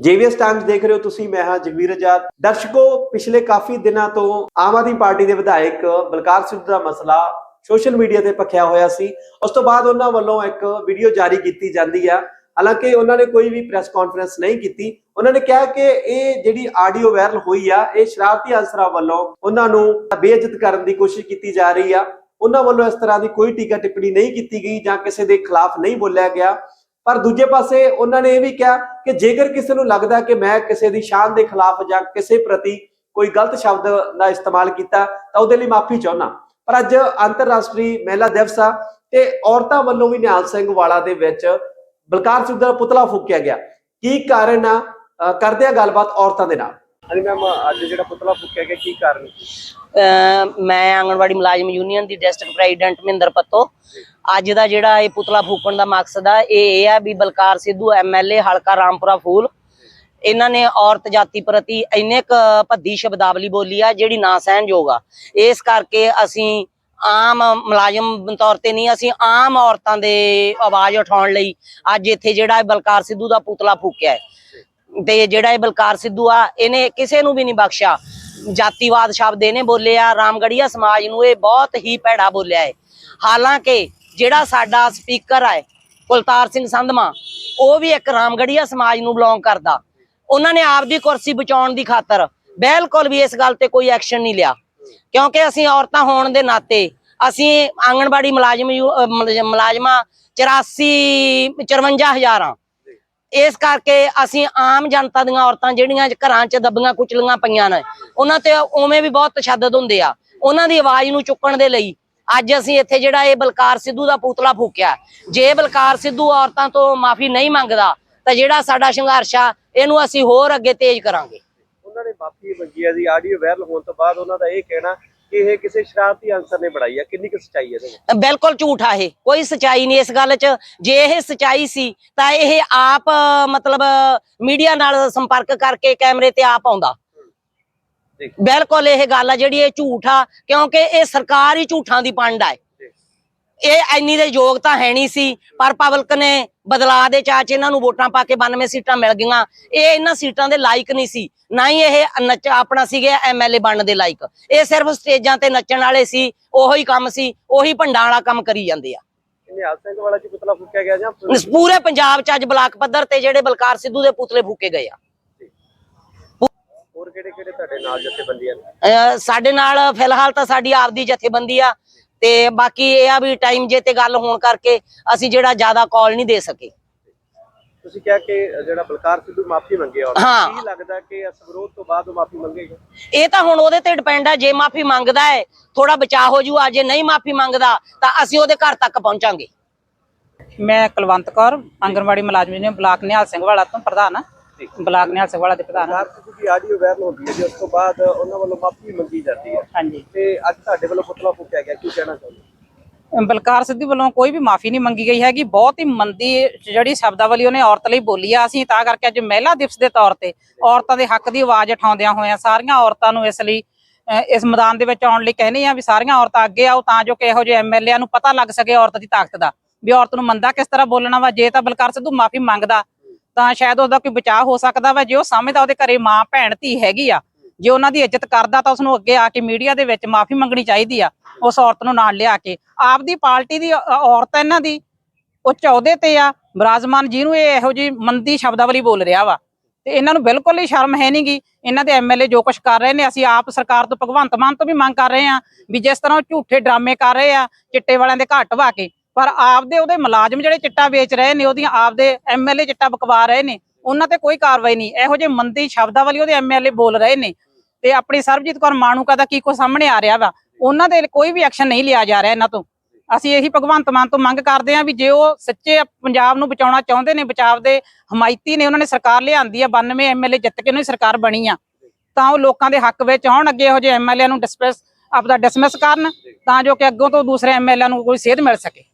ਜੇਵੀਐਸ Times ਦੇਖ ਰਹੇ ਹੋ ਤੁਸੀਂ, ਮੈਂ ਹਾਂ ਜਗਵੀਰ ਆਜ਼ਾਦ। ਦਰਸ਼ਕੋ, ਪਿਛਲੇ ਕਾਫੀ ਦਿਨਾਂ ਤੋਂ ਆਮ ਆਦਮੀ ਪਾਰਟੀ ਦੇ ਵਿਧਾਇਕ ਬਲਕਾਰ ਸਿੰਘ ਦਾ ਮਸਲਾ ਸੋਸ਼ਲ ਮੀਡੀਆ ਤੇ ਪੱਖਿਆ ਹੋਇਆ ਸੀ। ਉਸ ਤੋਂ ਬਾਅਦ ਉਹਨਾਂ ਵੱਲੋਂ ਇੱਕ ਵੀਡੀਓ ਜਾਰੀ ਕੀਤੀ ਜਾਂਦੀ ਆ। ਹਾਲਾਂਕਿ ਉਹਨਾਂ ਨੇ ਕੋਈ ਵੀ ਪ੍ਰੈਸ ਕਾਨਫਰੰਸ ਨਹੀਂ ਕੀਤੀ। ਉਹਨਾਂ ਨੇ ਕਿਹਾ ਕਿ ਇਹ ਜਿਹੜੀ ਆਡੀਓ ਵਾਇਰਲ ਹੋਈ ਆ, ਇਹ ਸ਼ਰਾਰਤੀ ਅਨਸਰਾਂ ਵੱਲੋਂ ਉਹਨਾਂ ਨੂੰ ਬੇਇੱਜ਼ਤ ਕਰਨ ਦੀ ਕੋਸ਼ਿਸ਼ ਕੀਤੀ ਜਾ ਰਹੀ ਆ। ਉਹਨਾਂ ਵੱਲੋਂ ਇਸ ਤਰ੍ਹਾਂ ਦੀ ਕੋਈ ਟੀਕਾ ਟਿੱਪਣੀ ਨਹੀਂ ਕੀਤੀ ਗਈ ਜਾਂ ਕਿਸੇ ਦੇ ਖਿਲਾਫ ਨਹੀਂ ਬੋਲਿਆ ਗਿਆ। ਪਰ ਦੂਜੇ ਪਾਸੇ ਉਹਨਾਂ ਨੇ ਇਹ ਵੀ ਕਿਹਾ ਕਿ ਜੇਕਰ ਕਿਸੇ ਨੂੰ ਲੱਗਦਾ ਕਿ ਮੈਂ ਕਿਸੇ ਦੀ ਸ਼ਾਨ ਦੇ ਖਿਲਾਫ ਜਾਂ ਕਿਸੇ ਪ੍ਰਤੀ ਕੋਈ ਗਲਤ ਸ਼ਬਦ ਦਾ ਇਸਤੇਮਾਲ ਕੀਤਾ, ਤਾਂ ਉਹਦੇ ਲਈ ਮਾਫੀ ਚਾਹੁੰਦਾ। ਪਰ ਅੱਜ ਅੰਤਰਰਾਸ਼ਟਰੀ ਮਹਿਲਾ ਦਿਵਸ ਆ ਤੇ ਔਰਤਾਂ ਵੱਲੋਂ ਵੀ ਨਿਹਾਲ ਸਿੰਘ ਵਾਲਾ ਦੇ ਵਿੱਚ ਬਲਕਾਰ ਸਿੰਘ ਦਾ ਪੁਤਲਾ ਫੂਕਿਆ ਗਿਆ। ਕੀ ਕਾਰਨ ਆ? ਕਰਦੇ ਆ ਗੱਲਬਾਤ ਔਰਤਾਂ ਦੇ ਨਾਲ। ਹਾਂਜੀ ਮੈਮ ਅੱਜ ਜਿਹੜਾ ਪੁਤਲਾ ਫੂਕਿਆ ਗਿਆ, ਕੀ ਕਾਰਨ ਅਹ ਮੈਂ ਆਂਗਣਵਾੜੀ ਮੁਲਾਜ਼ਮ ਯੂਨੀਅਨ ਦੀ ਡਿਸਟ੍ਰਿਕਟ ਪ੍ਰੈਜ਼ੀਡੈਂਟ ਮਹਿੰਦਰ ਪੱਤੋ। ਅੱਜ ਦਾ ਜਿਹੜਾ ਇਹ ਪੁਤਲਾ ਫੂਕਣ ਦਾ ਮਕਸਦ ਆ, ਇਹ ਇਹ ਆ ਵੀ ਬਲਕਾਰ ਸਿੱਧੂ ਐਮਐਲਏ ਹਲਕਾ ਰਾਮਪੁਰਾ ਫੂਲ। ਇਹਨਾਂ ਨੇ ਔਰਤ ਜਾਤੀ ਪ੍ਰਤੀ ਇੰਨੇ ਕ ਭੱਦੀ ਸ਼ਬਦਾਵਲੀ ਬੋਲੀ ਆ, ਜਿਹੜੀ ਨਾ ਸਹਿਣਯੋਗ ਆ। ਇਸ ਕਰਕੇ ਅਸੀਂ ਆਮ ਮੁਲਾਜ਼ਮ ਤੌਰ ਤੇ ਨਹੀਂ, ਅਸੀਂ ਆਮ ਔਰਤਾਂ ਦੇ ਆਵਾਜ਼ ਉਠਾਉਣ ਲਈ ਅੱਜ ਇੱਥੇ ਜਿਹੜਾ ਇਹ ਬਲਕਾਰ ਸਿੱਧੂ ਦਾ ਪੁਤਲਾ ਫੂਕਿਆ ਹੈ। ਤੇ ਜਿਹੜਾ ਇਹ ਬਲਕਾਰ ਸਿੱਧੂ ਆ, ਇਹਨੇ ਕਿਸੇ ਨੂੰ ਵੀ ਨਹੀਂ ਬਖਸ਼ਿਆ। ਜਾਤੀਵਾਦ ਸ਼ਬਦ ਇਹਨੇ ਬੋਲਿਆ ਰਾਮਗੜੀਆ ਸਮਾਜ ਨੂੰ ਇਹ ਬਹੁਤ ਹੀ ਭੈੜਾ ਬੋਲਿਆ ਹੈ ਹਾਲਾਂਕਿ ਜਿਹੜਾ ਸਾਡਾ ਸਪੀਕਰ ਹੈ ਕੁਲਤਾਰ ਸਿੰਘ ਸੰਧਮਾ, ਉਹ ਵੀ ਇੱਕ ਰਾਮਗੜੀਆ ਸਮਾਜ ਨੂੰ ਬਿਲੋਂਗ ਕਰਦਾ। ਉਹਨਾਂ ਨੇ ਆਪ ਦੀ ਕੁਰਸੀ ਬਚਾਉਣ ਦੀ ਖਾਤਰ ਬਿਲਕੁਲ ਵੀ ਇਸ ਗੱਲ ਤੇ ਕੋਈ ਐਕਸ਼ਨ ਨਹੀਂ ਲਿਆ। ਕਿਉਂਕਿ ਅਸੀਂ ਔਰਤਾਂ ਹੋਣ ਦੇ ਨਾਤੇ ਅਸੀਂ ਆਂਗਣਵਾੜੀ ਮੁਲਾਜ਼ਮ ਯੂ- ਅਹ ਮੁਲਾਜ਼ਮ- ਮੁਲਾਜ਼ਮਾਂ 84 54000 ਆ। ਇਸ ਕਰਕੇ ਅਸੀਂ ਆਮ ਜਨਤਾ ਦੀਆਂ ਔਰਤਾਂ ਜਿਹੜੀਆਂ ਘਰਾਂ 'ਚ ਦੱਬੀਆਂ ਕੁਚਲੀਆਂ ਪਈਆਂ ਨੇ, ਉਹਨਾਂ ਤੇ ਉਵੇਂ ਵੀ ਬਹੁਤ ਤਸ਼ੱਦਦ ਹੁੰਦੇ ਆ। ਉਹਨਾਂ ਦੀ ਆਵਾਜ਼ ਨੂੰ ਚੁੱਕਣ ਦੇ ਲਈ ਅੱਜ ਅਸੀਂ ਇੱਥੇ ਜਿਹੜਾ ਇਹ ਬਲਕਾਰ ਸਿੱਧੂ ਦਾ ਪੁਤਲਾ ਫੂਕਿਆ। ਜੇ ਬਲਕਾਰ ਸਿੱਧੂ ਔਰਤਾਂ ਤੋਂ ਮਾਫੀ ਨਹੀਂ ਮੰਗਦਾ, ਤਾਂ ਜਿਹੜਾ ਸਾਡਾ ਸੰਘਰਸ਼ ਆ, ਇਹਨੂੰ ਅਸੀਂ ਹੋਰ ਅੱਗੇ ਤੇਜ਼ ਕਰਾਂਗੇ। ਉਹਨਾਂ ਨੇ ਮਾਫੀ ਮੰਗੀ ਆ ਜੀ, ਆਡੀਓ ਵਾਇਰਲ ਹੋਣ ਤੋਂ ਬਾਅਦ ਉਹਨਾਂ ਦਾ ਇਹ ਕਹਿਣਾ ਕਿ ਇਹ ਕਿਸੇ ਸ਼ਰਾਰਤੀ ਅਨਸਰ ਨੇ ਬਣਾਈ ਆ? ਕਿੰਨੀ ਕੁ ਸੱਚਾਈ ਹੈ ਇਹਦੇ ਵਿੱਚ? ਬਿਲਕੁਲ ਝੂਠ ਆ ਇਹ। ਕੋਈ ਸਚਾਈ ਨਹੀਂ ਇਸ ਗੱਲ 'ਚ। ਜੇ ਇਹ ਸਚਾਈ ਸੀ ਤਾਂ ਇਹ ਆਪ ਮਤਲਬ ਮੀਡੀਆ ਨਾਲ ਸੰਪਰਕ ਕਰਕੇ ਕੈਮਰੇ ਤੇ ਆਪ ਆਉਂਦਾ। ਜੀ। ਬਿਲਕੁਲ ਇਹ ਗੱਲ ਆ ਜਿਹੜੀ ਇਹ ਝੂਠ ਆ ਕਿਉਂਕਿ ਇਹ ਸਰਕਾਰ ਹੀ ਝੂਠਾਂ ਦੀ ਪੰਡ ਆ। ਇਹ ਇੰਨੀ ਦੇ ਯੋਗਤਾ ਹੈ ਨਹੀਂ ਸੀ ਪਰ ਪਬਲਿਕ ਨੇ ਬਦਲਾ ਦੇ ਚਾਚ ਇਹਨਾਂ ਨੂੰ ਵੋਟਾਂ ਪਾ ਕੇ 92 ਸੀਟਾਂ ਮਿਲ ਗਈਆਂ। ਇਹ ਇਹਨਾਂ ਸੀਟਾਂ ਦੇ ਲਾਇਕ ਨਹੀਂ ਸੀ। ਨਾ ਹੀ ਇਹ ਨੱਚ ਆਪਣਾ ਸੀਗੇ ਐਮਐਲਏ ਬਣਨ ਦੇ ਲਾਇਕ। ਇਹ ਸਿਰਫ ਸਟੇਜਾਂ ਤੇ ਨੱਚਣ ਵਾਲੇ ਸੀ ਉਹੀ ਕੰਮ ਸੀ ਉਹੀ ਭੰਡਾਂ ਵਾਲਾ ਕੰਮ ਕਰੀ ਜਾਂਦੇ ਆ। ਨਿਹਾਲ ਸਿੰਘ ਵਾਲਾ ਜੀ ਪੁਤਲਾ ਫੂਕਿਆ ਗਿਆ ਜਾਂ ਪੂਰੇ ਪੰਜਾਬ ਚ ਅੱਜ ਬਲਾਕ ਪੱਧਰ ਤੇ ਜਿਹੜੇ ਬਲਕਾਰ ਸਿੱਧੂ ਦੇ ਪੁਤਲੇ ਫੂਕੇ ਗਏ ਆ। ਹੋਰ ਕਿਹੜੇ ਕਿਹੜੇ ਤੁਹਾਡੇ ਨਾਲ ਜਥੇਬੰਦੀਆਂ ਨੇ? ਅਹ ਸਾਡੇ ਨਾਲ ਫਿਲਹਾਲ ਤਾਂ ਸਾਡੀ ਆਪਦੀ ਜਥੇਬੰਦੀ ਆ। ਤੇ ਬਾਕੀ ਇਹ ਆ ਵੀ ਟਾਈਮ ਜੇ ਤੇ ਗੱਲ ਹੋਣ ਕਰਕੇ ਅਸੀਂ ਜਿਹੜਾ ਜ਼ਿਆਦਾ ਕਾਲ ਨਹੀਂ ਦੇ ਸਕੇ ਤੁਸੀਂ ਕਿਹਾ ਕਿ ਜਿਹੜਾ ਬਲਕਾਰ ਸਿੱਧੂ ਮਾਫੀ ਮੰਗੇ ਔਰ ਹਾਂ। ਕੀ ਲੱਗਦਾ ਕਿ ਇਸ ਵਿਰੋਧ ਤੋਂ ਬਾਅਦ ਉਹ ਮਾਫੀ ਮੰਗੇਗਾ ਇਹ ਤਾਂ ਹੁਣ ਉਹਦੇ ਤੇ ਡਿਪੈਂਡ ਆ ਜੇ ਮਾਫੀ ਮੰਗਦਾ ਹੈ ਥੋੜਾ ਬਚਾਅ ਹੋ ਜੂ ਆ ਜੇ ਨਹੀਂ ਮਾਫੀ ਮੰਗਦਾ ਤਾਂ ਅਸੀਂ ਉਹਦੇ ਘਰ ਤੱਕ ਪਹੁੰਚਾਂਗੇ ਮੈਂ ਕੁਲਵੰਤ ਕੌਰ ਆਂਗਣਵਾੜੀ ਮੁਲਾਜ਼ਮ ਨੇ ਬਲਾਕ ਨਿਹਾਲ ਸਿੰਘ ਵਾਲਾ ਤੋਂ ਪ੍ਰਧਾਨ। ਬਲਾਕ ਨਿਹਾਲ ਸਿੰਘ ਵਾਲਾ ਦੇ ਪ੍ਰਧਾਨ। ਬਲਕਾਰ ਦੀ ਆਡੀਓ ਵਾਇਰਲ ਹੁੰਦੀ ਹੈ ਜੀ ਉਸ ਤੋਂ ਬਾਅਦ ਉਹਨਾਂ ਵੱਲੋਂ ਮਾਫੀ ਮੰਗੀ ਜਾਂਦੀ ਹੈ। ਹਾਂਜੀ। ਤੇ ਅੱਜ ਤੁਹਾਡੇ ਵੱਲੋਂ ਪੁਤਲਾ ਫੂਕਿਆ ਗਿਆ ਕੀ ਕਹਿਣਾ ਚਾਹੁੰਦੇ ਬਲਕਾਰ ਸਿੱਧੂ ਵੱਲੋਂ ਕੋਈ ਵੀ ਮਾਫੀ ਨਹੀਂ ਮੰਗੀ ਗਈ ਹੈਗੀ ਬਹੁਤ ਹੀ ਮੰਦੀ ਜਿਹੜੀ ਸ਼ਬਦਾਵਲੀ ਉਹਨੇ ਔਰਤ ਲਈ ਬੋਲੀ ਆ। ਅਸੀਂ ਤਾਂ ਕਰਕੇ ਅੱਜ ਮਹਿਲਾ ਦਿਵਸ ਦੇ ਤੌਰ ਤੇ ਔਰਤਾਂ ਦੇ ਹੱਕ ਦੀ ਆਵਾਜ਼ ਉਠਾਉਂਦਿਆਂ ਹੋਇਆਂ ਸਾਰੀਆਂ ਔਰਤਾਂ ਨੂੰ ਇਸ ਲਈ ਇਸ ਮੈਦਾਨ ਦੇ ਵਿੱਚ ਆਉਣ ਲਈ ਕਹਿੰਦੇ ਆ ਵੀ ਸਾਰੀਆਂ ਔਰਤਾਂ ਅੱਗੇ ਆਓ ਤਾਂ ਜੋ ਕਿ ਇਹੋ ਜਿਹੇ ਐਮਐਲਏ ਨੂੰ ਪਤਾ ਲੱਗ ਸਕੇ ਔਰਤ ਦੀ ਤਾਕਤ ਦਾ ਵੀ ਔਰਤ ਨੂੰ ਮੰਦਾ ਕਿਸ ਤਰ੍ਹਾਂ ਬੋਲਣਾ ਵਾ। ਜੇ ਤਾਂ ਬਲਕਾਰ ਸਿੱਧੂ ਮਾਫੀ ਮੰਗਦਾ ਤਾਂ ਸ਼ਾਇਦ ਉਹਦਾ ਕੋਈ ਬਚਾਅ ਹੋ ਸਕਦਾ ਵਾ। ਜੇ ਉਹ ਸਮਝਦਾ ਉਹਦੇ ਘਰੇ ਮਾਂ, ਭੈਣ, ਧੀ ਹੈਗੀ ਆ। ਜੇ ਉਹਨਾਂ ਦੀ ਇੱਜ਼ਤ ਕਰਦਾ ਤਾਂ ਉਸਨੂੰ ਅੱਗੇ ਆ ਕੇ ਮੀਡੀਆ ਦੇ ਵਿੱਚ ਮਾਫੀ ਮੰਗਣੀ ਚਾਹੀਦੀ ਆ ਉਸ ਔਰਤ ਨੂੰ ਨਾਲ ਲਿਆ ਕੇ। ਆਪਦੀ ਪਾਰਟੀ ਦੀ, ਅ- ਔਰਤ ਇਹਨਾਂ ਦੀ, ਉਹ ਚੌਦੇ ਤੇ ਆ। ਬਰਾਜਮਾਨ ਜਿਹਨੂੰ ਇਹ ਇਹੋ ਜੀ ਮੰਦੀ ਸ਼ਬਦਾਵਲੀ ਬੋਲ ਰਿਹਾ ਵਾ। ਤੇ ਇਹਨਾਂ ਨੂੰ ਬਿਲਕੁਲ ਹੀ ਸ਼ਰਮ ਹੈ ਨਹੀਂਗੀ। ਇਹਨਾਂ ਦੇ ਐਮਐਲਏ ਜੋ ਕੁਝ ਕਰ ਰਹੇ ਨੇ, ਅਸੀਂ ਆਪ ਸਰਕਾਰ ਤੋਂ ਭਗਵੰਤ ਮਾਨ ਤੋਂ ਵੀ ਮੰਗ ਕਰ ਰਹੇ ਆ ਵੀ ਜਿਸ ਤਰ੍ਹਾਂ ਉਹ ਝੂਠੇ ਡਰਾਮੇ ਕਰ ਰਹੇ ਆ, ਚਿੱਟੇ ਵਾਲਿਆਂ ਦੇ ਘਾਟ ਵਾ ਕੇ। ਪਰ ਆਪਦੇ ਉਹਦੇ ਮੁਲਾਜ਼ਮ ਜਿਹੜੇ ਚਿੱਟਾ ਵੇਚ ਰਹੇ ਨੇ, ਉਹਦੀਆਂ ਆਪਦੇ ਐਮਐਲਏ ਚਿੱਟਾ ਬਕਵਾ ਰਹੇ ਨੇ, ਉਹਨਾਂ ਤੇ ਕੋਈ ਕਾਰਵਾਈ ਨਹੀਂ। ਇਹੋ ਜਿਹੇ ਮੰਦੀ ਸ਼ਬਦਾਂ ਵਾਲੀ ਉਹਦੇ ਐਮਐਲਏ ਬੋਲ ਰਹੇ ਨੇ। ਤੇ ਆਪਣੀ ਸਰਬਜੀਤ ਕੌਰ ਮਾਣੂਕਾ ਦਾ ਕੀ ਕੋ ਸਾਹਮਣੇ ਆ ਰਿਹਾ ਵਾ? ਉਹਨਾਂ ਦੇ ਕੋਈ ਵੀ ਐਕਸ਼ਨ ਨਹੀਂ ਲਿਆ ਜਾ ਰਿਹਾ ਇਹਨਾਂ ਤੋਂ। ਅਸੀਂ ਇਹੀ ਭਗਵੰਤ ਮਾਨ ਤੋਂ ਮੰਗ ਕਰਦੇ ਹਾਂ ਵੀ ਜੇ ਉਹ ਸੱਚੇ ਪੰਜਾਬ ਨੂੰ ਬਚਾਉਣਾ ਚਾਹੁੰਦੇ ਨੇ ਬਚਾਵ ਦੇ ਹਮਾਇਤੀ ਨੇ, ਉਹਨਾਂ ਨੇ ਸਰਕਾਰ ਲਿਆਂਦੀ ਆ 92 ਐਮਐਲਏ ਜਿੱਤ ਕੇ ਉਹਨਾਂ ਦੀ ਸਰਕਾਰ ਬਣੀ ਆ, ਤਾਂ ਉਹ ਲੋਕਾਂ ਦੇ ਹੱਕ ਵਿੱਚ ਆਉਣ, ਅੱਗੇ ਇਹੋ ਜਿਹੇ ਐਮਐਲਏ ਨੂੰ ਡਿਸਪੈਸ ਆਪਦਾ ਡਿਸਮਿਸ ਕਰਨ, ਤਾਂ ਜੋ ਕਿ ਅੱਗੋਂ ਤੋਂ ਦੂਸਰੇ ਐਮਐਲਏ ਨੂੰ ਕੋਈ ਸੇਧ ਮਿਲ ਸਕੇ।